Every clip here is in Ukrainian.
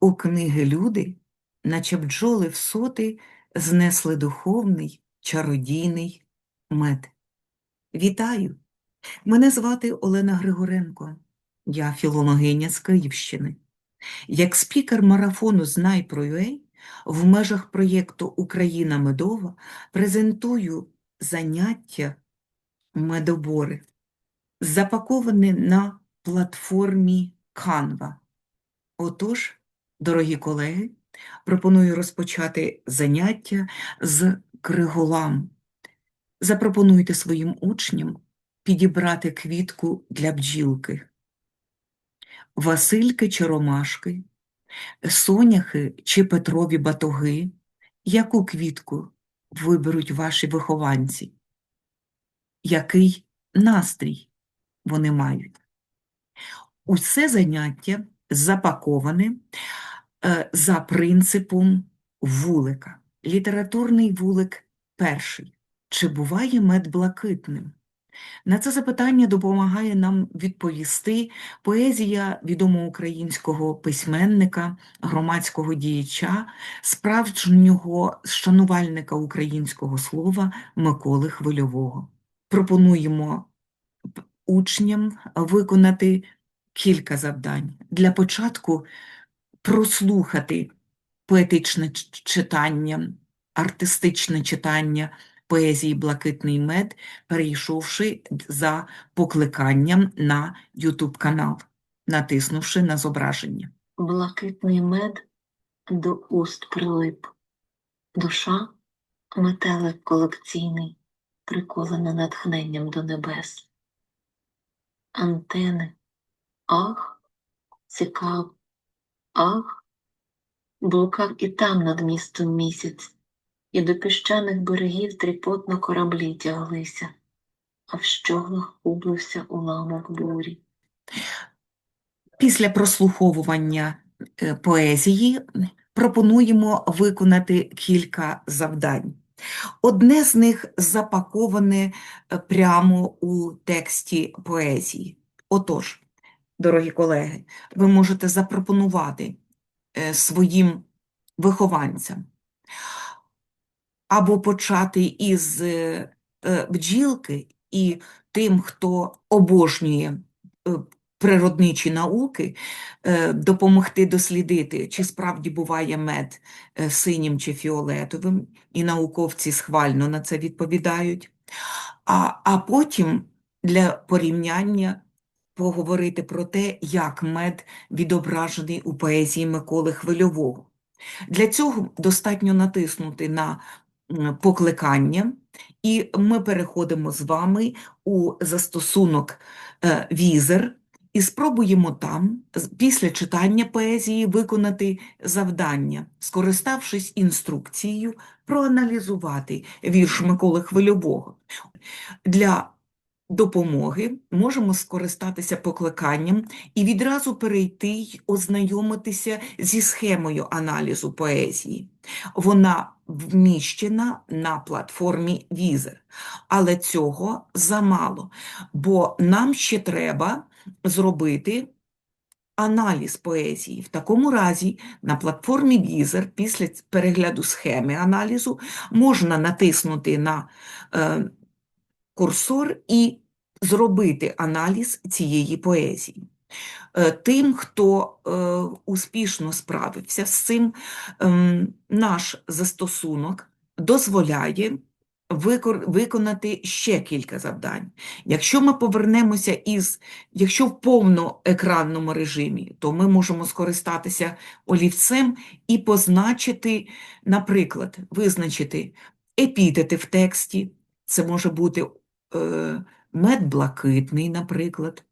У книги люди, наче бджоли в соти, знесли духовний, чародійний мед. Вітаю! Мене звати Олена Григоренко. Я філологиня з Київщини. Як спікер марафону Знай про UA в межах проєкту Україна медова презентую заняття медобори, запаковані на платформі Canva. Отож, дорогі колеги, пропоную розпочати заняття з криголам. Запропонуйте своїм учням підібрати квітку для бджілки. Васильки чи ромашки, соняхи чи петрові батоги, яку квітку виберуть ваші вихованці? Який настрій вони мають? Усе заняття запаковане за принципом вулика. Літературний вулик перший. Чи буває мед блакитним? На це запитання допомагає нам відповісти поезія відомого українського письменника, громадського діяча, справжнього шанувальника українського слова Миколи Хвильового. Пропонуємо учням виконати кілька завдань. Для початку прослухати поетичне читання, артистичне читання поезії Блакитний мед, перейшовши за покликанням на YouTube канал, натиснувши на зображення. Блакитний мед до уст прилип. Душа метелик колекційний, приколена натхненням до небес. Антени, ах, цікав, ах, блукав і там над містом місяць, і до піщаних берегів тріпотно кораблі тяглися, а в щоглах гублився уламок бурі. Після прослуховування е, поезії пропонуємо виконати кілька завдань. Одне з них запаковане е, прямо у тексті поезії. Отож, дорогі колеги, ви можете запропонувати е, своїм вихованцям або почати із е, е, бджілки і тим, хто обожнює природничі науки, допомогти дослідити, чи справді буває мед синім чи фіолетовим, і науковці схвально на це відповідають. А, а потім для порівняння поговорити про те, як мед відображений у поезії Миколи Хвильового. Для цього достатньо натиснути на покликання, і ми переходимо з вами у застосунок е, Візер і спробуємо там, після читання поезії, виконати завдання, скориставшись інструкцією, проаналізувати вірш Миколи Хвильового. Для допомоги можемо скористатися покликанням і відразу перейти й ознайомитися зі схемою аналізу поезії. Вона вміщена на платформі Візер, але цього замало, бо нам ще треба зробити аналіз поезії. В такому разі на платформі Візер після перегляду схеми аналізу можна натиснути на е, курсор і зробити аналіз цієї поезії. Е, Тим, хто е, успішно справився з цим, ем, наш застосунок дозволяє виконати ще кілька завдань. Якщо ми повернемося із, якщо в повноекранному режимі, то ми можемо скористатися олівцем і позначити, наприклад, визначити епітети в тексті, це може бути мед блакитний, наприклад.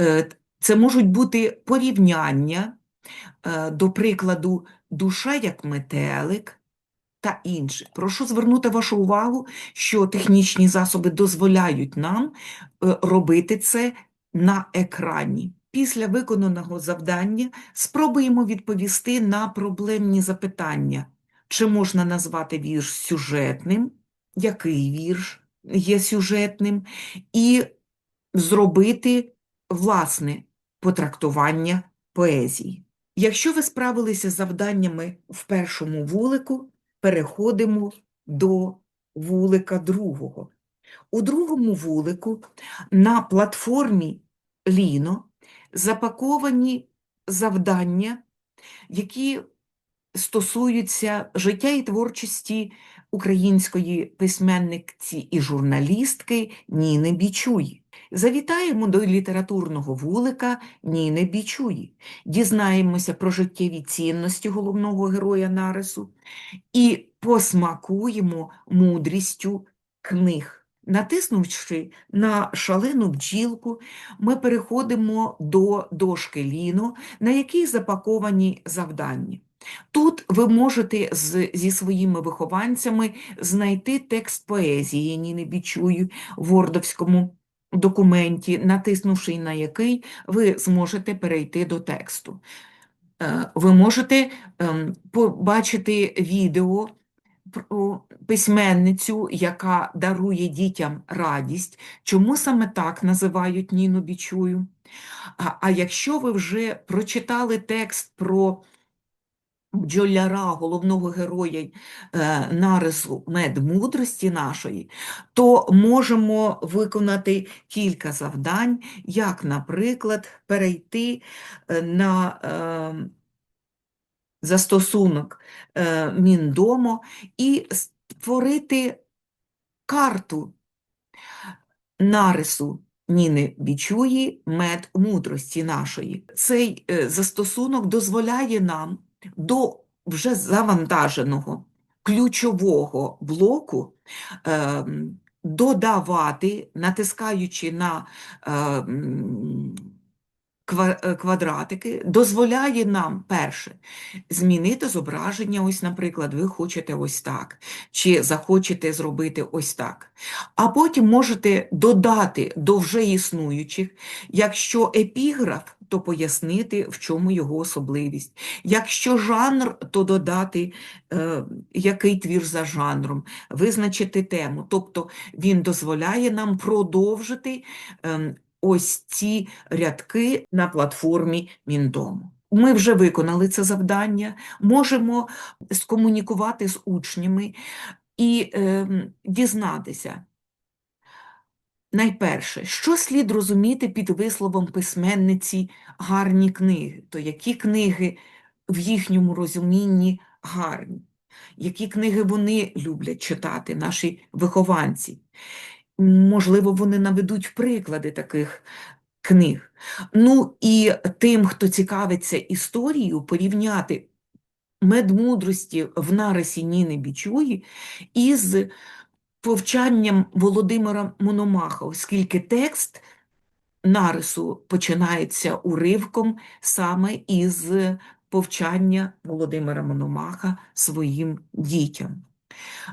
Е, Це можуть бути порівняння, е, до прикладу, душа як метелик та інше. Прошу звернути вашу увагу, що технічні засоби дозволяють нам е, робити це на екрані. Після виконаного завдання спробуємо відповісти на проблемні запитання. Чи можна назвати вірш сюжетним? Який вірш є сюжетним? І зробити власне потрактування поезії. Якщо ви справилися з завданнями в першому вулику, переходимо до вулика другого. У другому вулику на платформі Ліно запаковані завдання, які стосуються життя і творчості української письменниці і журналістки Ніни Бічуї. Завітаємо до літературного вулика Ніни Бічуї, дізнаємося про життєві цінності головного героя нарису і посмакуємо мудрістю книг. Натиснувши на шалену бджілку, ми переходимо до дошки Ліно, на якій запаковані завдання. Тут ви можете з, зі своїми вихованцями знайти текст поезії Ніни Бічуї в вордовському документі, натиснувши на який ви зможете перейти до тексту. Е, Ви можете ем, побачити відео про письменницю, яка дарує дітям радість. Чому саме так називають Ніну Бічую? А, а якщо ви вже прочитали текст про бджоляра, головного героя е, нарису медмудрості нашої, то можемо виконати кілька завдань, як, наприклад, перейти е, на е, застосунок Міндомо і створити карту нарису Ніни Бічуї «Мед мудрості нашої». Цей застосунок дозволяє нам до вже завантаженого ключового блоку е, додавати, натискаючи на е, м, ква- е, квадратики, дозволяє нам перше змінити зображення. Ось, наприклад, ви хочете ось так, чи захочете зробити ось так. А потім можете додати до вже існуючих, якщо епіграф, то пояснити, в чому його особливість. Якщо жанр, то додати, е, який твір за жанром, визначити тему. Тобто він дозволяє нам продовжити ем, ось ці рядки на платформі Міндому. Ми вже виконали це завдання, можемо скомунікувати з учнями і ем, дізнатися. Найперше, що слід розуміти під висловом письменниці гарні книги, то які книги в їхньому розумінні гарні, які книги вони люблять читати, наші вихованці. Можливо, вони наведуть приклади таких книг. Ну і тим, хто цікавиться історією, порівняти медмудрості в нарисі Ніни Бічуї із повчанням Володимира Мономаха, оскільки текст нарису починається уривком саме із повчання Володимира Мономаха своїм дітям.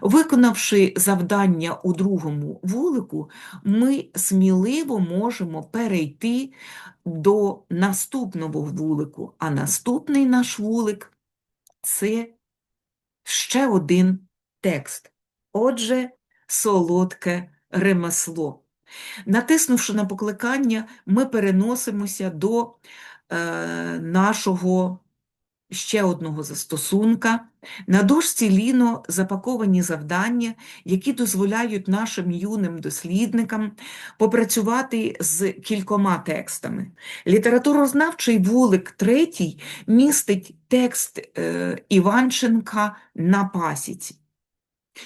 Виконавши завдання у другому вулику, ми сміливо можемо перейти до наступного вулику, а наступний наш вулик це ще один текст. Отже, солодке ремесло. Натиснувши на покликання, ми переносимося до е, нашого ще одного застосунка. На дошці Ліно запаковані завдання, які дозволяють нашим юним дослідникам попрацювати з кількома текстами. Літературознавчий вулик третій містить текст е, Іванченка на пасіці.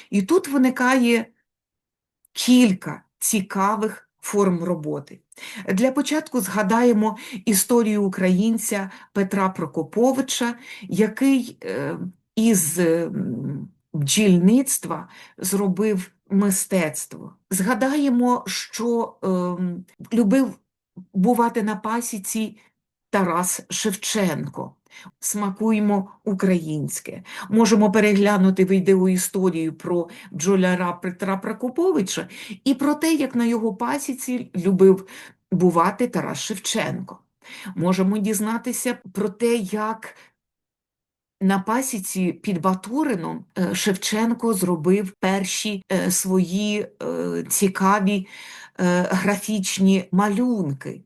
І тут виникає кілька цікавих форм роботи. Для початку згадаємо історію українця Петра Прокоповича, який е, із бджільництва зробив мистецтво. Згадаємо, що ем, любив бувати на пасіці Тарас Шевченко. Смакуємо українське. Можемо переглянути відеоісторію про бджоляра Петра Прокоповича і про те, як на його пасіці любив бувати Тарас Шевченко. Можемо дізнатися про те, як на пасіці під Батурином е, Шевченко зробив перші е, свої е, цікаві графічні малюнки.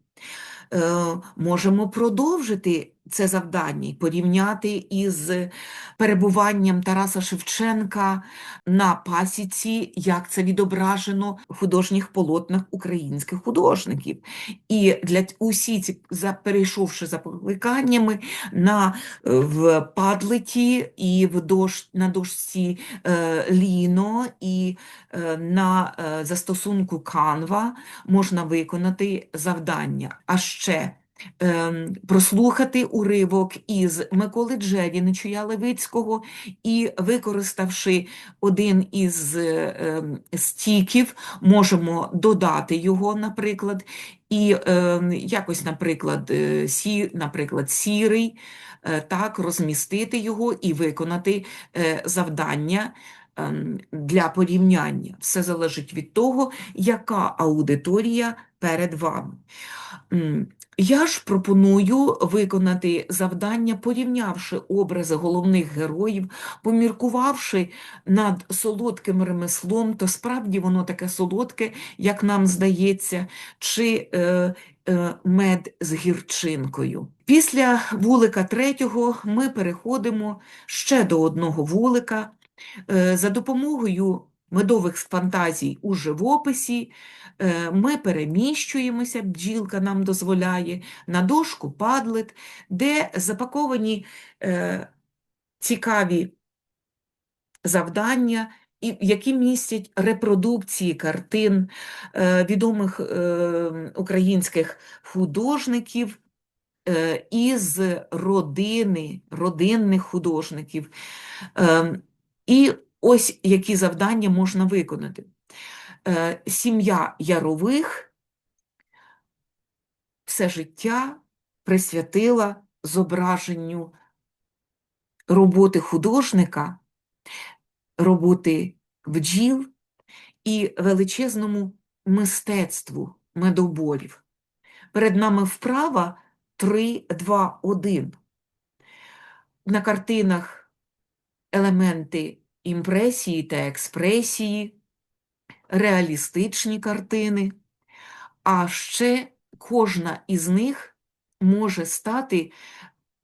Можемо продовжити це завдання і порівняти із перебуванням Тараса Шевченка на пасіці, як це відображено в художніх полотнах українських художників. І для усі ці, перейшовши за покликаннями на е, в Падлеті і в дощ, на дошці е, Ліно і е, на е, застосунку Canva можна виконати завдання. А ще прослухати уривок із Миколи Джевінича Левицького і, використавши один із ем, стіків, можемо додати його, наприклад, і ем, якось, наприклад, е, сі, наприклад, сірий, е, так, розмістити його і виконати е, завдання ем, для порівняння. Все залежить від того, яка аудиторія перед вами. Я ж пропоную виконати завдання, порівнявши образи головних героїв, поміркувавши над солодким ремеслом, то справді воно таке солодке, як нам здається, чи е, е, мед з гірчинкою. Після вулика третього ми переходимо ще до одного вулика. Е, За допомогою медових фантазій у живописі е, ми переміщуємося, бджілка нам дозволяє, на дошку Padlet, де запаковані е, цікаві завдання, які містять репродукції картин е, відомих українських художників із родини, родинних художників. Ем, І ось які завдання можна виконати. Е, Сім'я Ярових все життя присвятила зображенню роботи художника, роботи бджіл і величезному мистецтву медоборів. Перед нами вправа 3, 2, 1. На картинах елементи імпресії та експресії, реалістичні картини, а ще кожна із них може стати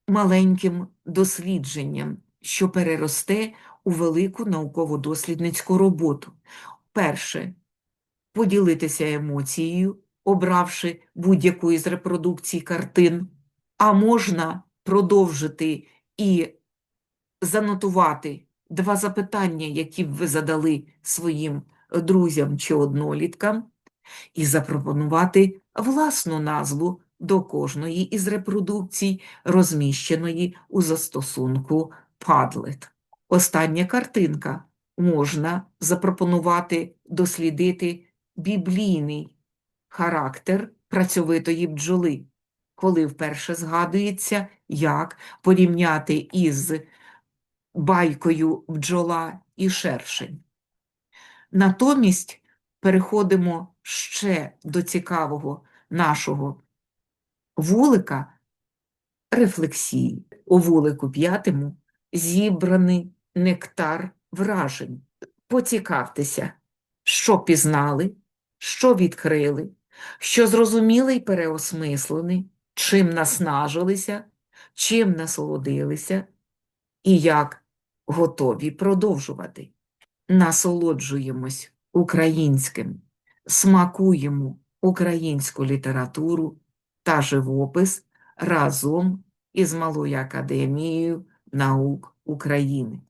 маленьким дослідженням, що переросте у велику науково-дослідницьку роботу. Перше поділитися емоцією, обравши будь-яку із репродукцій картин, а можна продовжити і занотувати два запитання, які б ви задали своїм друзям чи одноліткам, і запропонувати власну назву до кожної із репродукцій, розміщеної у застосунку Padlet. Остання картинка. Можна запропонувати дослідити біблійний характер працьовитої бджоли, коли вперше згадується, як порівняти із байкою бджола і шершень. Натомість переходимо ще до цікавого нашого вулика рефлексії. У вулику п'ятому зібраний нектар вражень. Поцікавтеся, що пізнали, що відкрили, що зрозуміли й переосмислили, чим наснажилися, чим насолодилися і як готові продовжувати. Насолоджуємось українським, смакуємо українську літературу та живопис разом із Малою академією наук України.